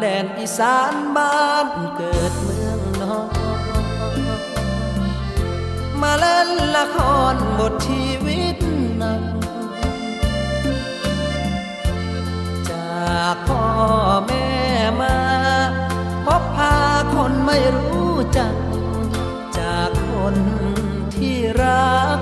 แดนอีสานบ้านเกิดเมืองนอนมาเล่นละครบทชีวิตหนัก จากพ่อแม่มาพบพาคนไม่รู้จัก จากคนที่รัก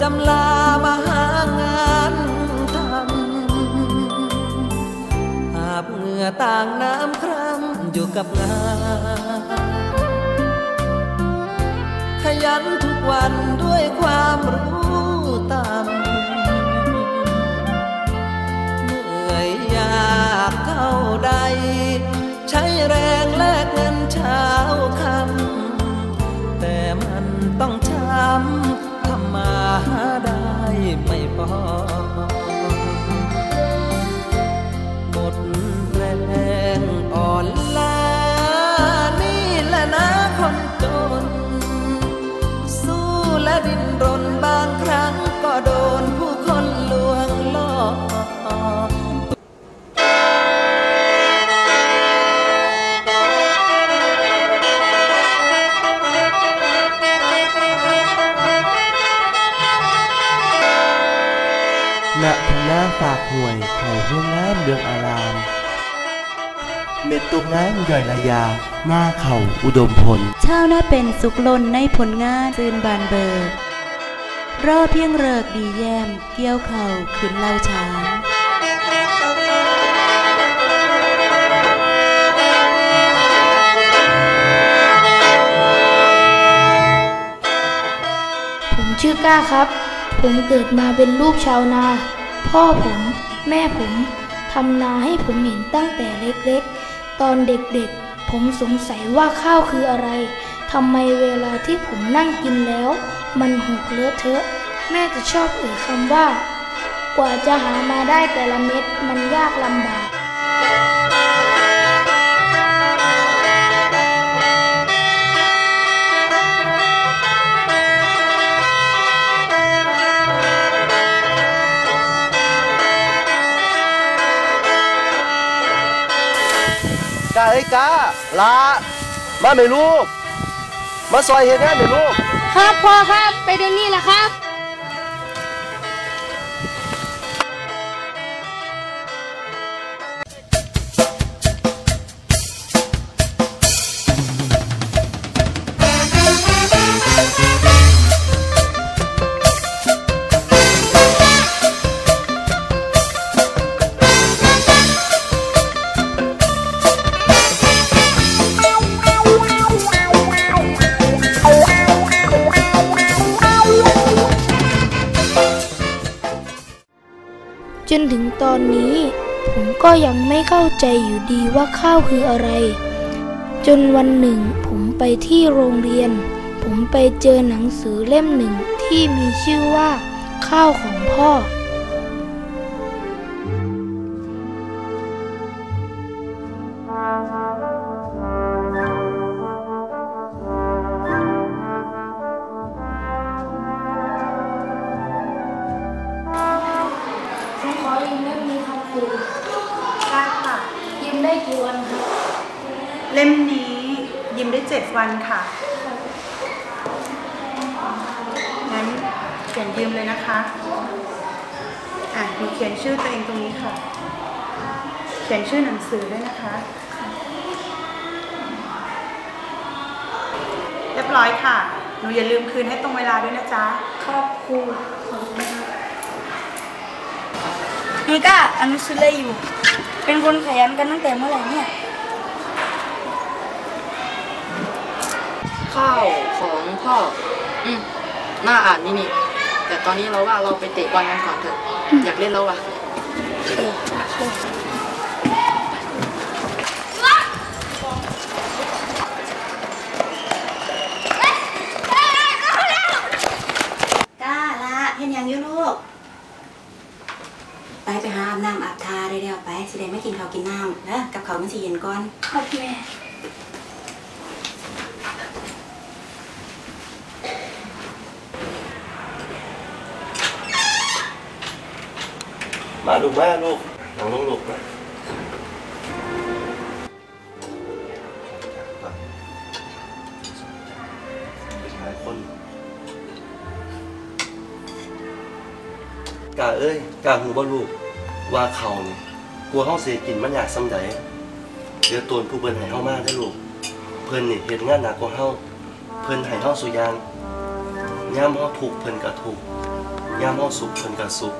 จำลาางน้ำครั้งอยู่กับงาน ขยันทุกวันด้วยความรู้ตามเหนื่อยยากเท่าใด ใช้แรงแลกเงินเช้าคำแต่มันต้องช้ำทำมาหาได้ไม่พอ เขาห้วงน้ำเรืองอาราม เม็ดตุกน้ำย่อยระยา หน้าเขาอุดมพลชาวนาเป็นสุขลนในผลงานซืนบานเบิกรอเพียงเริกดีแย้มเกี่ยวเข่าขึ้นเล่าช้างผมชื่อก้าครับ ผมเกิดมาเป็นลูกชาวนา พ่อผม แม่ผมทำนาให้ผมเห็นตั้งแต่เล็กๆ ตอนเด็กๆ ผมสงสัยว่าข้าวคืออะไร ทำไมเวลาที่ผมนั่งกินแล้ว มันหกเลอะเทอะ แม่จะชอบเอ่ยคำว่า กว่าจะหามาได้แต่ละเม็ดมันยากลำบากาเฮ้ยกาลามาไหมลูก มาซอยเห็นแน่ไหมลูก ครับพ่อครับไปเดี๋ยวนี้แหละครับ ถึงตอนนี้ ผมก็ยังไม่เข้าใจอยู่ดีว่าข้าวคืออะไร จนวันหนึ่ง ผมไปที่โรงเรียน ผมไปเจอหนังสือเล่มหนึ่งที่มีชื่อว่า ข้าวของพ่อ 7 วันค่ะ งั้นเขียนยืมเลยนะคะ อะหนูเขียนชื่อตัวเองตรงนี้ค่ะ เขียนชื่อหนังสือด้วยนะคะ เรียบร้อยค่ะ หนูอย่าลืมคืนให้ตรงเวลาด้วยนะจ๊ะ ครอบครูนี่ก็อนุสุเลยอยู่ เป็นคนขยันกันตั้งแต่เมื่อไหร่เนี่ย ข้าวของพ่อ อืมน่าอ่านนี่นี่ แต่ตอนนี้เราว่าเราไปเตะบอลกันก่อนเถอะ อยากเล่นแล้วว่ะกล้าละเห็นยังอยู่ลูก ไปไปหาอาบน้ำอาบทาได้แล้วไปสิได้ไม่กินข้าวกินน้ำนะกับเขาวมันสิเย็นก่อนครับแม่ มาดูแม่ลูกลองลูกลูกมาาเอ้ยกาหูบ่ลูกว่าเขานี่กลัวเฮาเสียกินมันอยากซ้ำใจเดี๋ยวตนผู้เพิ่นให้เฮามากได้ลูก เพิ่นนี่เฮ็ดงานหนักกว่าเฮาเพิ่นให้เฮาสุยางยามเฮาถูกเพิ่นกะถูกยามเฮาสุขเพิ่นกะสุข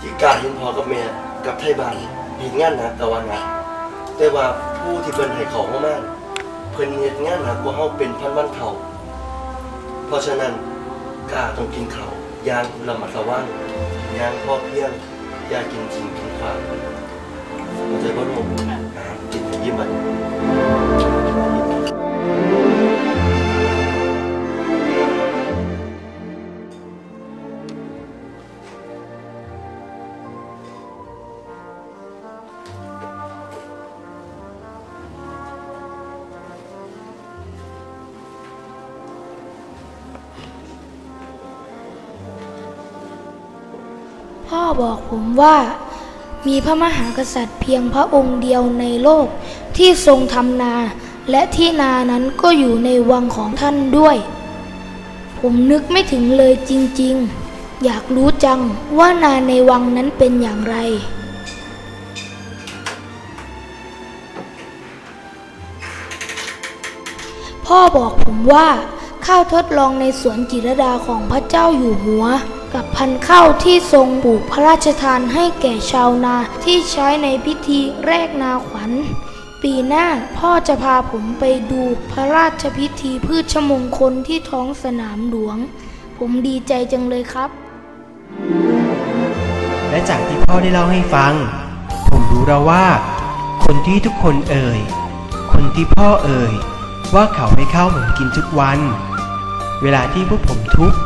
ที่กาเห็นพ่อกับแม่กับไทบ้านเห็นงานหนักกว่าหนักแต่ว่าผู้ที่เพิ่นให้เขาเฮามาเพิ่นเฮ็ดงานหนักกว่าเฮาเป็นพันวันเท่าเพราะฉะนั้นกาต้องกินเขาย่างระมัดระวังย่างพอเพียงอย่ากินทิ้งกินขวางเข้าใจบ่ลูก พ่อบอกผมว่า มีพระมหากษัตริย์เพียงพระองค์เดียวในโลกที่ทรงทำนา และที่นานั้นก็อยู่ในวังของท่านด้วย ผมนึกไม่ถึงเลยจริง ๆ อยากรู้จังว่านาในวังนั้นเป็นอย่างไรพ่อบอกผมว่าข้าวทดลองในสวนจิรดาของพระเจ้าอยู่หัว กับพันธุ์ข้าวที่ทรงปลูกพระราชทานให้แก่ชาวนาที่ใช้ในพิธีแรกนาขวัญ ปีหน้าพ่อจะพาผมไปดูพระราชพิธีพืชมงคลที่ท้องสนามหลวง ผมดีใจจังเลยครับ และจากที่พ่อได้เล่าให้ฟัง ผมรู้แล้วว่า คนที่ทุกคนเอ่ย คนที่พ่อเอ่ย ว่าเขาให้ข้าวผมกินทุกวัน เวลาที่พวกผมทุกข์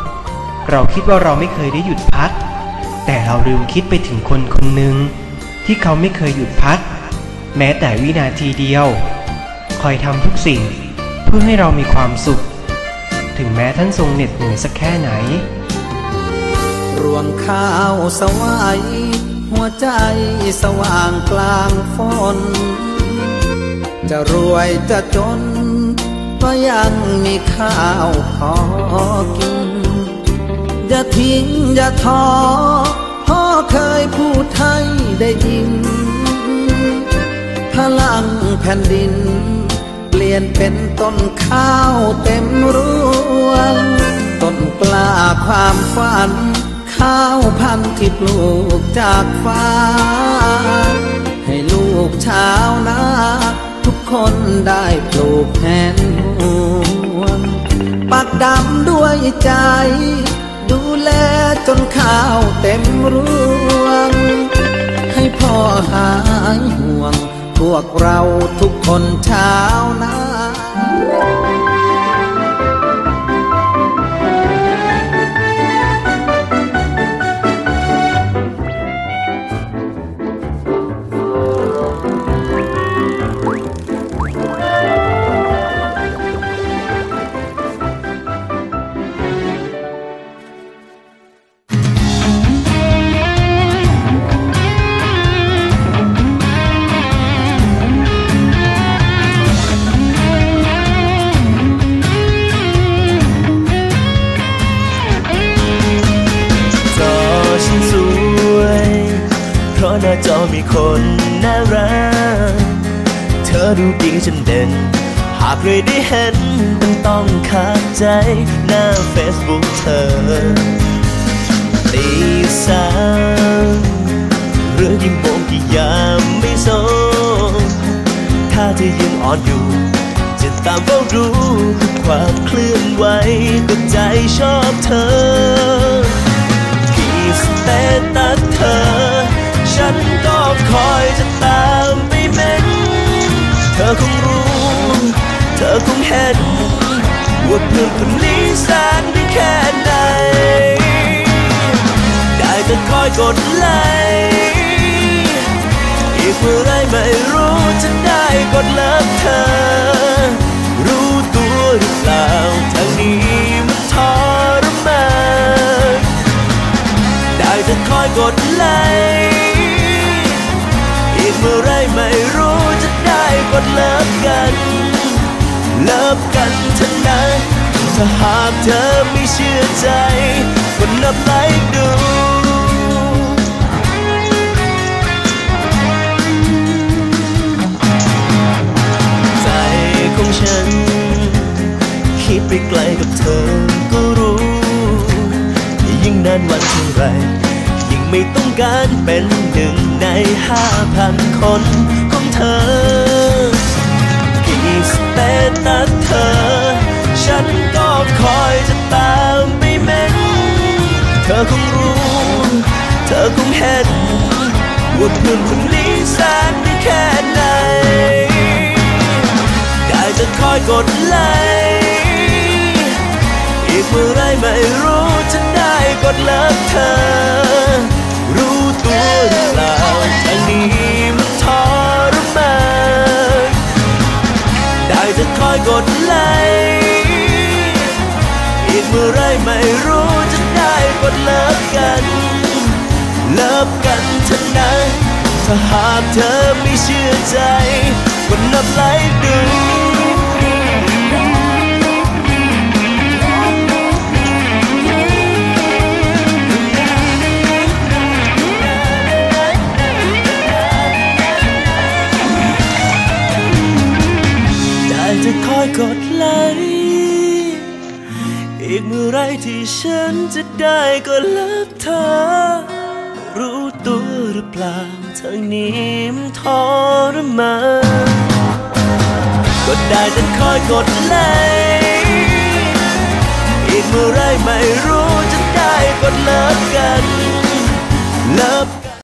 เราคิดว่าเราไม่เคยได้หยุดพัก แต่เราลืมคิดไปถึงคนคนหนึ่งที่เขาไม่เคยหยุดพัก แม้แต่วินาทีเดียว คอยทำทุกสิ่งเพื่อให้เรามีความสุข ถึงแม้ท่านทรงเหน็ดเหนื่อยสักแค่ไหน รวงข้าวสวายหัวใจสว่างกลางฝนจะรวยจะจน ก็ยังมีข้าวพอกิน อย่าทิ้งอย่าท้อพ่อเคยพูดให้ได้ยิน พลังแผ่นดิน เปลี่ยนเป็นต้นข้าวเต็มรวงต้นกล้าความฝัน ข้าวพันธุ์ที่ปลูกจากฟ้า ให้ลูกชาวนาทุกคนได้ปลูกแทนห่วงปักดำด้วยใจ ดูแลจนข้าวเต็มรวง ให้พ่อหายห่วง พวกเราทุกคนชาวนา มีคนน่ารัก เธอดูดีจนเด่น หากใครได้เห็นต้องต้องขาดใจหน้าเฟซบุ๊กเธอตีสามหรือยิ่งโมงกี่ยามไม่สนถ้าเธอยังอ่อนอยู่ จะตามเฝ้ารู้ความเคลื่อนไหวก็ใจชอบเธอกี่สเตตัสเธอ ฉันก็ คอยจะตามไปเม้นเธอคงรู้ เธอคงเห็น ว่าเพื่อนคนนี้แสนได้แค่ไหน ได้แต่คอยกดไลค์อีกเมื่อไรไม่รู้จะได้กดเลิกเธอ รู้ตัวหรือเปล่าทางนี้มันทรมานได้แต่คอยกดไลค์ เมื่อไรไม่รู้จะได้กดเลิกกัน เลิกกันเถอะนะถ้าหากเธอไม่เชื่อใจก็นับไลค์ดูใจของฉัน คิดไปไกลกับเธอก็รู้ ยิ่งนานวันเท่าไรยิ่ง ไม่ต้องการเป็นหนึ่งในห้าพันคนของเธอกี่สเตตัสเธอ ฉันก็คอยจะตามไปเม้นเธอคงรู้ เธอคงเห็นว่าเพื่อนคนนี้แสนได้แค่ไหน ได้จะคอยกดไลค์อีกเมื่อไรไม่รู้ ดเลิกเธอ รู้ตัวหรือเปล่าทางนี้มันทรมานได้จะคอยกดไลค์อีกเมื่อไรไม่รู้จะได้กดเลิกกัน เลิกกันเถอะนถ้าหากเธอไม่เชื่อใจก็นับไลค์ดู จะคอยกดไลค์อีกเมื่อไรที่ฉันจะได้ก็เลิกเธอ รู้ตัวหรือเปล่าทางนี้มันทรมานก็ได้แต่คอยกดไลค์อีกเมื่อไรไม่รู้จะได้กดเลิกกันเลิกกัน